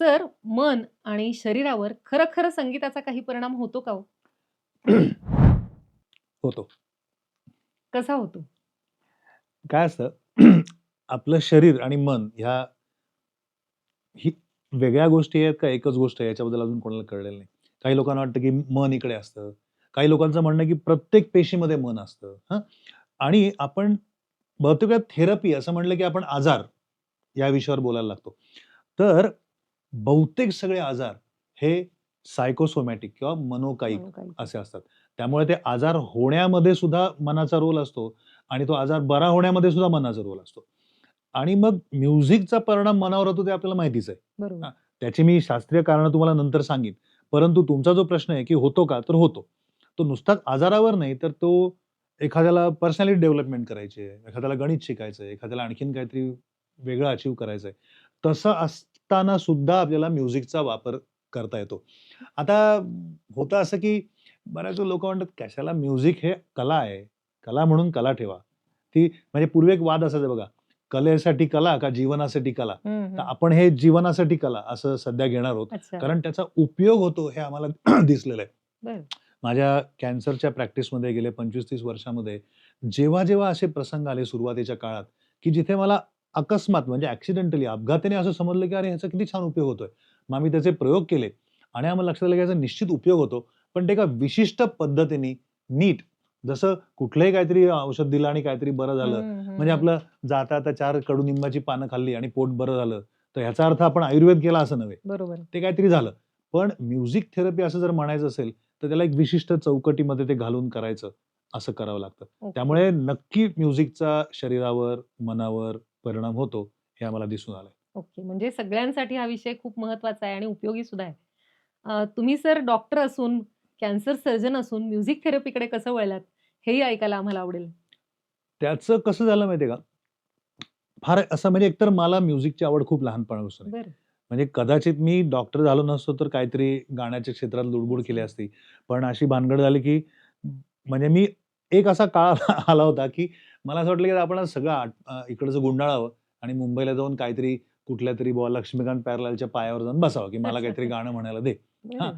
Sir, मन आणि शरीरावर खरं-खरं संगीताचा काही परिणाम होतो का हो? होतो. कसा होतो? काय असतं आपलं शरीर आणि मन ह्या ही वेगळ्या गोष्टी आहेत का एकच गोष्ट आहे याच्याबद्दल अजून कोणाला कळलेलं नाही. काही लोकांना वाटतं की मन इकडे असतं. काही लोकांचं म्हणणं की प्रत्येक पेशीमध्ये मन असतं. हं. आणि आपण बहुतेक थेरपी असं म्हटलं की आपण आजार या विषयावर बोलायला लागतो. तर बहुतेक सगळे आजार हे सायकोसोमॅटिक किंवा मनोकायिक. असे असतात. त्यामुळे ते आजार होण्यामध्ये सुद्धा मनाचा रोल असतो आणि तो आजार बरा होण्यामध्ये सुद्धा मनाचा रोल असतो. आणि मग म्युझिकचा परिणाम मनावर होतो ते आपल्याला माहितीच आहे. त्याची मी शास्त्रीय कारणं तुम्हाला नंतर सांगीन. परंतु तुमचा जो प्रश्न आहे की होतो का? तर होतो. तो नुसताच आजारावर नाही तर तो एखाद्याला पर्सनॅलिटी डेव्हलपमेंट करायची आहे, एखाद्याला गणित शिकायचं आहे, एखाद्याला आणखीन काहीतरी वेगळं अचीव्ह करायचं आहे. तसं असताना सुद्धा आपल्याला म्युझिकचा वापर करता येतो. आता होतं असं की बऱ्याच लोकं म्हणतात कशाला म्युझिक हे कला आहे. कला म्हणून कला ठेवा. ती म्हणजे पूर्वी एक वाद असायचा बघा. कलेसाठी कला का जीवनासाठी कला? तर. आपण हे जीवनासाठी कला असं सध्या घेणार आहोत. कारण त्याचा उपयोग होतो हे आम्हाला दिसलेलं आहे. माझ्या कॅन्सरच्या प्रॅक्टिसमध्ये गेले 25-30 वर्षामध्ये जेव्हा-जेव्हा असे प्रसंग आले सुरुवातीच्या काळात, की जिथे मला अकस्मात म्हणजे ॲक्सिडेंटली अपघाताने असं समजलं की अरे ह्याचा किती छान उपयोग होतोय. मग आम्ही त्याचे प्रयोग केले आणि आम्हाला लक्षात आलं की याचा निश्चित उपयोग होतो. पण ते एका विशिष्ट पद्धतीने नीट जसं कुठलंही काहीतरी औषध दिलं आणि काहीतरी बरं झालं. म्हणजे. आपलं जाता-जाता 4 कडुनिंबाची पानं खाल्ली आणि पोट बरं झालं. तर ह्याचा अर्थ आपण आयुर्वेद केला असं नव्हे. बरोबर. ते काहीतरी झालं. पण म्युझिक थेरपी असं जर म्हणायचं असेल, तर त्याला एक विशिष्ट चौकटीमध्ये ते घालून करायचं, असं करावं लागतं. त्यामुळे नक्की म्युझिकचा शरीरावर, मनावर परिणाम होतो, हे आम्हाला दिसून आलंय. ओके. म्हणजे सगळ्यांसाठी हा विषय खूप महत्त्वाचा आहे आणि उपयोगी सुद्धा आहे. तुम्ही सर डॉक्टर असून, कॅन्सर सर्जन असून म्युझिक थेरपीकडे कसं वळलात? हेही ऐकायला आम्हाला आवडेल. त्याचं कसं झालं माहिती आहे का? फार असं म्हणजे एकतर मला म्युझिकची आवड खूप लहानपणापासून. म्हणजे कदाचित मी डॉक्टर झालो नसतो तर काहीतरी गाण्याच्या क्षेत्रात लुडबुड केली असती. पण अशी भानगड झाली की म्हणजे मी एक असा काळ आला होता की मला असं वाटलं की आपण सगळं इकडचं गुंडाळावं आणि मुंबईला जाऊन काहीतरी कुठल्यातरी बुवा लक्ष्मीकांत प्यारलालच्या पायावर जाऊन बसावं, की मला काहीतरी गाणं म्हणायला दे. हां.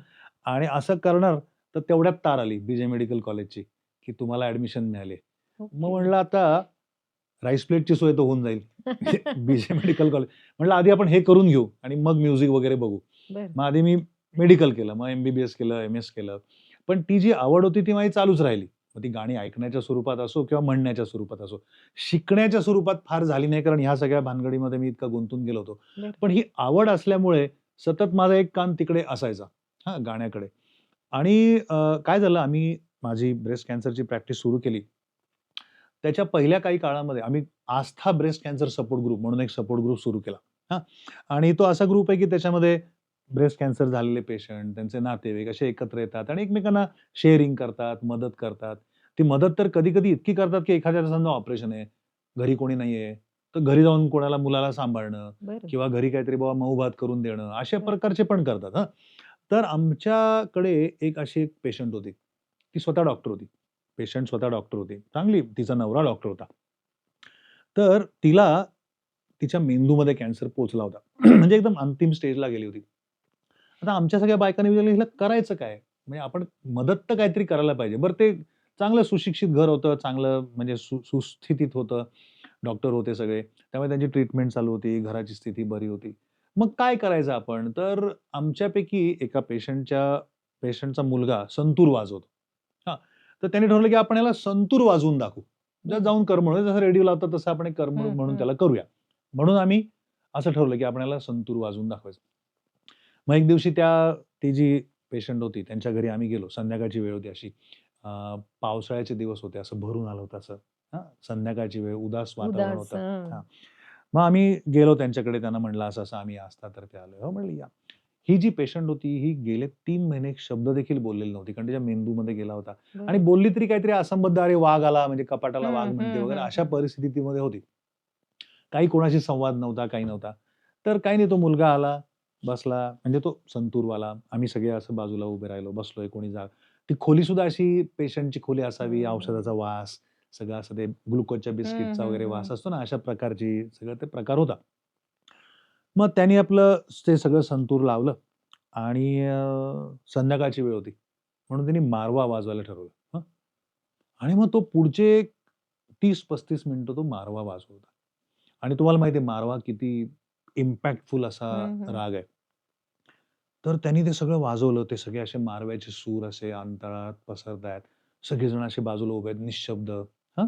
आणि असं करणार तर तेवढ्यात तार आली बी-जे मेडिकल कॉलेजची, की तुम्हाला ॲडमिशन मिळाली. मग ओके. म्हटलं आता राईस प्लेटची सोय तर होऊन जाईल. BJ medical college. म्हटलं आधी आपण हे करून घेऊ आणि मग म्युझिक वगैरे बघू. मग आधी मी मेडिकल केलं, मग एम-बी-बी-एस केलं, एम-एस केलं. पण ती जी आवड होती ती माझी चालूच राहिली. मग ती गाणी ऐकण्याच्या स्वरूपात असो किंवा म्हणण्याच्या स्वरूपात असो. शिकण्याच्या स्वरूपात फार झाली नाही कारण ह्या सगळ्या भानगडीमध्ये मी इतका गुंतून गेलो होतो. पण ही आवड असल्यामुळे सतत माझा एक कान तिकडे असायचा, हां, गाण्याकडे. आणि काय झालं आम्ही माझी ब्रेस्ट कॅन्सरची प्रॅक्टिस सुरू केली. त्याच्या पहिल्या काही काळामध्ये आम्ही Astha breast cancer support group म्हणून एक सपोर्ट ग्रुप सुरू केला. हां. आणि तो असा ग्रुप आहे की त्याच्यामध्ये ब्रेस्ट कॅन्सर झालेले पेशंट, त्यांचे नातेवाईक असे एकत्र येतात आणि एकमेकांना शेअरिंग करतात, मदत करतात. ती मदत तर कधी-कधी इतकी करतात की एखाद्याचं समजा ऑपरेशन आहे, घरी कोणी नाहीये, तर घरी जाऊन कोणाला मुलाला सांभाळणं. किंवा घरी काहीतरी बाबा मऊ-भात करून देणं, अशा. प्रकारचे पण करतात हां. तर आमच्याकडे एक अशी एक पेशंट होती. ती स्वतः डॉक्टर होती. पेशंट स्वतः डॉक्टर होती. चांगली तिचा नवरा डॉक्टर होता. तर तिला तिच्या मेंदूमध्ये कॅन्सर पोहोचला होता. म्हणजे एकदम अंतिम स्टेजला गेली होती. आता आमच्या सगळ्या बायकांनी विचारलं हिला करायचं काय? म्हणजे आपण मदत तर काहीतरी करायला पाहिजे. बरं ते चांगलं सुशिक्षित घर होतं, चांगलं म्हणजे सु सुस्थितीत होतं. डॉक्टर होते सगळे. त्यामुळे त्यांची ट्रीटमेंट चालू होती, घराची स्थिती बरी होती. मग काय करायचं आपण? तर आमच्यापैकी एका पेशंटच्या पेशंटचा मुलगा संतूर वाजवतो. हां. तर त्याने ठरवलं की आपण याला संतूर वाजवून दाखवू. जर. जाऊन करमणूक जसं रेडिओ लावतात तसं आपण एक करमणूक हं, म्हणून. त्याला करूया. म्हणून आम्ही असं ठरवलं की आपण याला संतूर वाजवून दाखवायचं. मग एक दिवशी त्या ती जी पेशंट होती त्यांच्या घरी आम्ही गेलो. संध्याकाळची वेळ होती अशी. पावसाळ्याचे दिवस होते. असं भरून आलं होतं असं. हां. संध्याकाळची वेळ, उदास वातावरण उदास. होतं. हां. हां. मग आम्ही गेलो त्यांच्याकडे. त्यांना म्हटलं असं-असं आम्ही आस्थातर्फे आलोय. हो म्हटले या. ही जी पेशंट होती ही गेले 3 महिने एक शब्द देखील बोललेली नव्हती. कारण तिच्या मेंदूमध्ये गेला होता. आणि. बोलली तरी काहीतरी असंबद्ध अरे वाघ आला म्हणजे कपाटाला वाघ म्हणते वगैरे अशा. परिस्थितीमध्ये होती. काही कोणाशी संवाद नव्हता, काही नव्हता. तर काही नाही तो मुलगा आला, बसला म्हणजे तो संतूरवाला. आम्ही सगळे असं बाजूला उभे राहिलो, बसलोय कोणी जा ती खोलीसुद्धा अशी पेशंटची खोली असावी, औषधाचा. वास, सगळं असं ते ग्लुकोजच्या बिस्किटचा वगैरे. वास असतो ना, अशा प्रकारची सगळं ते प्रकार होता. मग त्यांनी आपलं ते सगळं संतूर लावलं आणि संध्याकाळची वेळ होती. म्हणून त्यांनी मारवा वाजवायला ठरवलं. हं. आणि मग तो पुढचे 30-35 मिनिटं तो मारवा वाजवत होता. आणि तुम्हाला माहिती आहे मारवा किती इम्पॅक्टफुल असा. राग आहे. तर त्यांनी ते सगळं वाजवलं. ते सगळे असे मारव्याचे सूर असे अंतराळात पसरतायत. सगळेजण असे बाजूला उभे आहेत निःशब्द. हं.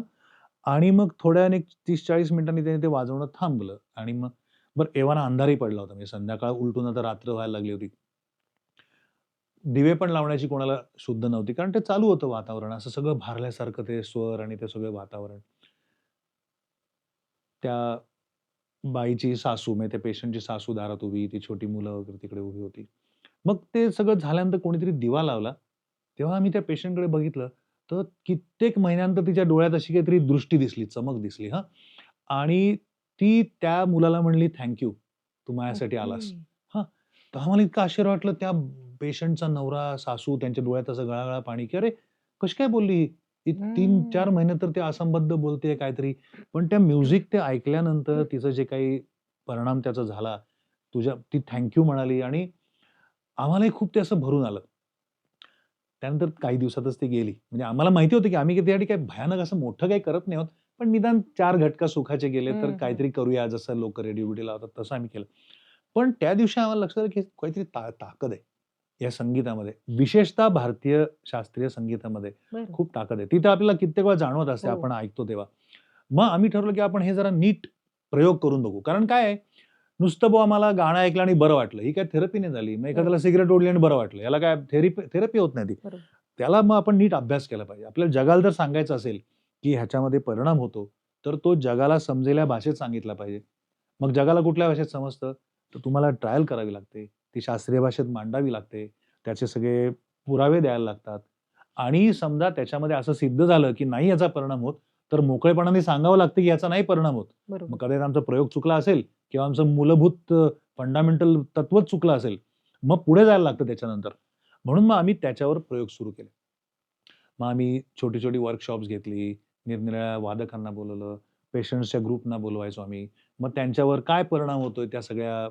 आणि मग थोड्या वेळाने 30-40 मिनिटांनी त्यांनी ते वाजवणं थांबलं आणि मग बरं एव्हाना अंधारही पडला होता. म्हणजे संध्याकाळ उलटून आता रात्र व्हायला लागली होती. दिवे पण लावण्याची कोणाला शुद्ध नव्हती. कारण ते चालू होतं वातावरण. असं सगळं भारल्यासारखं ते स्वर आणि ते सगळं वातावरण. त्या बाईची सासू म्हणजे त्या पेशंटची सासू दारात उभी, ती छोटी मुलं वगैरे तिकडे उभी होती. मग ते सगळं झाल्यानंतर कोणीतरी दिवा लावला. तेव्हा आम्ही त्या पेशंटकडे बघितलं, तर कित्येक महिन्यानंतर तिच्या डोळ्यात अशी काहीतरी दृष्टी दिसली, चमक दिसली हां. आणि ती त्या मुलाला म्हणली, "थँक यू. तू माझ्यासाठी आलास." हां. तर आम्हाला इतकं आश्चर्य वाटलं त्या पेशंटचा नवरा, सासू त्यांच्या डोळ्यात असं गळा-गळा पाणी, की "अरे, कशी काय बोलली ही 3-4 हम्म. महिने तर ते असंबद्ध बोलतेय काहीतरी." पण त्या म्युझिक ते ऐकल्यानंतर तिचं जे काही परिणाम त्याचा झाला, तुझ्या ती थँक यू म्हणाली आणि आम्हालाही खूप ते असं भरून आलं. त्यानंतर काही दिवसातच ती गेली. म्हणजे आम्हाला माहिती होतं, की आम्ही त्यासाठी काही भयानक असं मोठं काही करत नाही आहोत. पण निदान 4 घटका सुखाचे गेले तर. काहीतरी करूया जसं लोकं रेडिओ-बिडिओ लावतात तसं आम्ही केलं. पण त्या दिवशी आम्हाला लक्षात आलं, की काहीतरी ता ताकद आहे या संगीतामध्ये. विशेषतः भारतीय शास्त्रीय संगीतामध्ये. खूप ताकद आहे. ती तर आपल्याला कित्येक वेळा जाणवत असते हो. आपण ऐकतो तेव्हा. मग आम्ही ठरवलं, की आपण हे जरा नीट प्रयोग करून बघू. कारण काय आहे, नुसतं बुवा आम्हाला गाणं ऐकलं आणि बरं वाटलं. ही काही थेरपी नाही झाली. मग एखाद्याला सिगारेट ओढली आणि बरं वाटलं. याला काय थेरपी थेरपी होत नाही ती. त्याला मग आपण नीट अभ्यास केला पाहिजे. आपल्याला जगाला जर सांगायचं असेल, की ह्याच्यामध्ये परिणाम होतो, तर तो जगाला समजेल या भाषेत सांगितला पाहिजे. मग जगाला कुठल्या भाषेत समजतं? तर तुम्हाला ट्रायल करावी लागते. ती शास्त्रीय भाषेत मांडावी लागते. त्याचे सगळे पुरावे द्यायला लागतात. आणि समजा त्याच्यामध्ये असं सिद्ध झालं, की नाही याचा परिणाम होत, तर मोकळेपणाने सांगावं लागतं, की याचा नाही परिणाम होत. मग. कदाचित आमचा प्रयोग चुकला असेल किंवा आमचं मूलभूत फंडामेंटल तत्वच चुकलं असेल. मग पुढे जायला लागतं त्याच्यानंतर. म्हणून मग आम्ही त्याच्यावर प्रयोग सुरू केले. मग आम्ही छोटी-छोटी वर्कशॉप्स घेतली. निरनिराळ्या वादकांना बोलावलं. पेशंट्सच्या ग्रुपना बोलवायचो आम्ही. मग त्यांच्यावर काय परिणाम होतोय त्या सगळ्या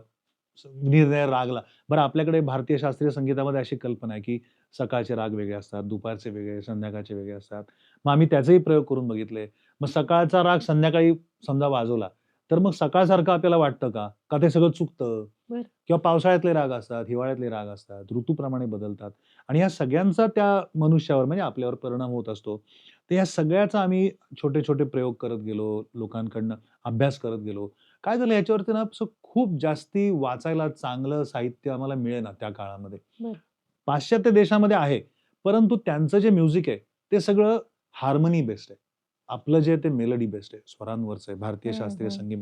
निरनिराळ्या रागला. बरं आपल्याकडे भारतीय शास्त्रीय संगीतामध्ये अशी कल्पना आहे, की सकाळचे राग वेगळे असतात, दुपारचे वेगळे, संध्याकाळचे वेगळे असतात. मग आम्ही त्याचेही प्रयोग करून बघितले. मग सकाळचा राग संध्याकाळी समजा वाजवला, तर मग सकाळसारखं आपल्याला वाटतं का? का ते सगळं चुकतं? किंवा पावसाळ्यातले राग असतात, हिवाळ्यातले राग असतात, ऋतूप्रमाणे बदलतात आणि या सगळ्यांचा त्या मनुष्यावर म्हणजे आपल्यावर परिणाम होत असतो. तर या सगळ्याचा आम्ही छोटे-छोटे प्रयोग करत गेलो. लोकांकडनं अभ्यास करत गेलो. काय झालं ह्याच्यावरती ना असं खूप जास्ती वाचायला चांगलं साहित्य आम्हाला मिळेना त्या काळामध्ये. पाश्चात्य देशामध्ये आहे. परंतु त्यांचं जे म्युझिक आहे, ते सगळं हार्मनी बेस्ड आहे. आपलं जे ते मेलोडी बेस्ड आहे. स्वरांवरचं आहे भारतीय शास्त्रीय. संगीत.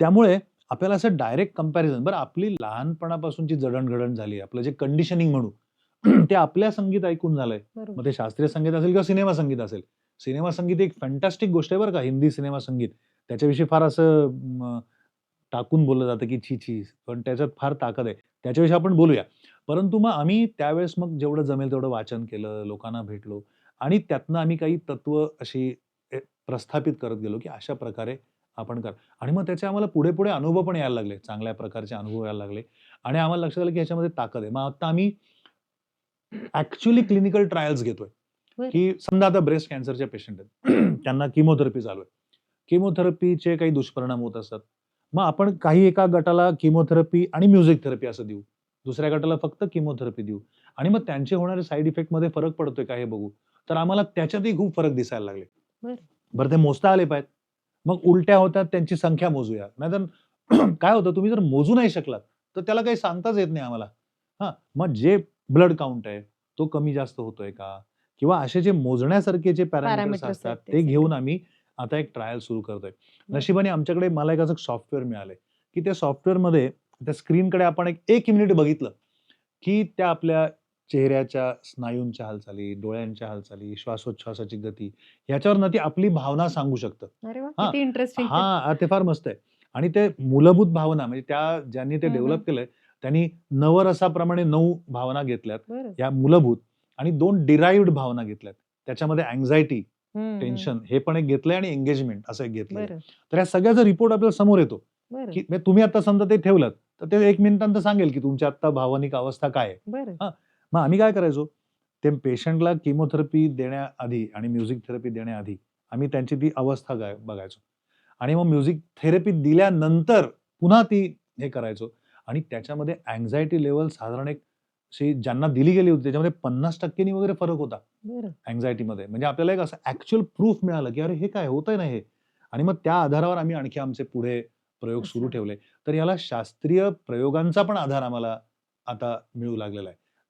त्यामुळे आपल्याला असं डायरेक्ट कंपॅरिझन बरं आपली लहानपणापासूनची जडण-घडण झाली. आपलं जे कंडिशनिंग म्हणू, ते आपल्या संगीत ऐकून झालंय. मग. ते शास्त्रीय संगीत असेल किंवा सिनेमा संगीत असेल. सिनेमा संगीत एक फॅन्टास्टिक गोष्ट आहे बरं का, हिंदी सिनेमा संगीत. त्याच्याविषयी फार असं टाकून बोललं जातं, की छी, छी. पण त्याच्यात फार ताकद आहे. त्याच्याविषयी आपण बोलूया. परंतु मग आम्ही त्यावेळेस मग जेवढं जमेल तेवढं वाचन केलं, लोकांना भेटलो आणि त्यातनं आम्ही काही तत्व अशी प्रस्थापित करत गेलो, की अशा प्रकारे आपण करा आणि मग त्याचे आम्हाला पुढे-पुढे अनुभव पण यायला लागले. चांगल्या प्रकारचे अनुभव यायला लागले आणि आम्हाला लक्षात आलं, की ह्याच्यामध्ये ताकद आहे. मग आता आम्ही ॲक्चुअली क्लिनिकल ट्रायल्स घेतोय. की समजा आता ब्रेस्ट कॅन्सरचे पेशंट आहेत. त्यांना किमोथेरपी चालू आहे. किमोथेरपीचे काही दुष्परिणाम होत असतात. मग आपण काही एका गटाला किमोथेरपी आणि म्युझिक थेरपी असं देऊ. दुसऱ्या गटाला फक्त किमोथेरपी देऊ आणि मग त्यांचे होणारे साइड इफेक्टमध्ये फरक पडतोय का हे बघू. तर आम्हाला त्याच्यातही खूप फरक दिसायला लागले. बरं. बरं ते मोजता आले पाहिजेत. मग उलट्या होतात त्यांची संख्या मोजूया. नाहीतर काय होतं तुम्ही जर मोजू नाही शकलात, तर त्याला काही सांगताच येत नाही आम्हाला. हां, मग जे ब्लड काउंट आहे, तो कमी जास्त होतोय का? किंवा असे जे मोजण्यासारखे जे पॅरामीटर्स असतात, ते घेऊन. आम्ही आता एक ट्रायल सुरू करतोय. नशिबाने आमच्याकडे मला एक असं सॉफ्टवेअर मिळालंय, की त्या सॉफ्टवेअरमध्ये त्या स्क्रीनकडे आपण एक 1 मिनिट बघितलं, की त्या आपल्या चेहऱ्याच्या स्नायूंच्या हालचाली, डोळ्यांच्या हालचाली, श्वासोच्छवासाची गती ह्याच्यावरनं ती आपली भावना सांगू शकतं. हां, इंटरेस्टिंग ते. हां, ते फार मस्त आहे आणि ते मूलभूत भावना म्हणजे त्या ज्यांनी ते. डेव्हलप केलंय, त्यांनी नवरसाप्रमाणे 9 भावना घेतल्यात. या मूलभूत आणि 2 डिराइव्हड भावना घेतल्यात. त्याच्यामध्ये हं. टेन्शन हे पण एक घेतलंय आणि एंगेजमेंट असं एक घेतलंय. तर या सगळ्याचा रिपोर्ट आपल्याला समोर येतो, की म्हणजे तुम्ही आता समजा ते ठेवलं, तर ते 1 मिनिटानंतर सांगेल की तुमची आता भावनिक अवस्था काय. हां, मग आम्ही काय करायचो, ते पेशंटला किमोथेरपी देण्याआधी आणि म्युझिक थेरपी देण्याआधी आम्ही त्यांची ती अवस्था बघायचो आणि मग म्युझिक थेरपी दिल्यानंतर पुन्हा ती हे करायचो आणि त्याच्यामध्ये अँक्झायटी लेव्हल साधारण एक अशी ज्यांना दिली गेली होती त्याच्यामध्ये 50% नी वगैरे फरक होता. बरं. अँक्झायटीमध्ये. म्हणजे आपल्याला एक असं ॲक्चुअल प्रूफ मिळालं, की अरे हे काय होतंय ना हे. आणि मग त्या आधारावर आम्ही आणखी आमचे पुढे प्रयोग सुरू. ठेवले. तर याला शास्त्रीय प्रयोगांचा पण आधार आम्हाला आता मिळू लागलेला आहे.